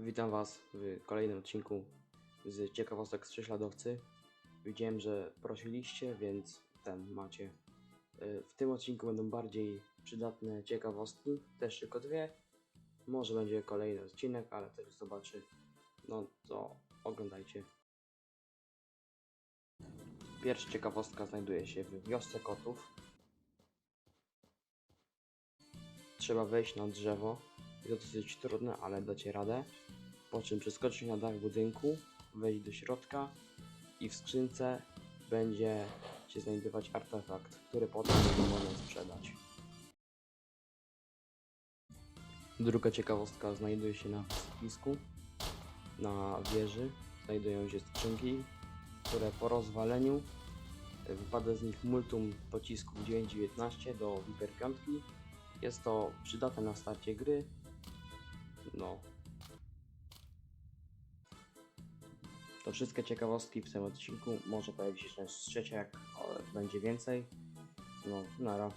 Witam Was w kolejnym odcinku z ciekawostek z prześladowcy. Widziałem, że prosiliście, więc ten macie. Y, W tym odcinku będą bardziej przydatne ciekawostki, też tylko dwie. Może będzie kolejny odcinek, ale też zobaczy. No to oglądajcie. Pierwsza ciekawostka znajduje się w wiosce kotów. Trzeba wejść na drzewo. Dosyć trudne, ale dacie radę. Po czym przeskoczyć na dach budynku, wejść do środka i w skrzynce będzie się znajdować artefakt, który potem można sprzedać. Druga ciekawostka znajduje się na wysypisku. Na wieży znajdują się skrzynki, które po rozwaleniu e, wypada z nich multum pocisków 919 do Viper 5. Jest to przydatne na starcie gry. No. To wszystkie ciekawostki w tym odcinku. Może pojawi się część trzecia, jak będzie więcej. No, nara.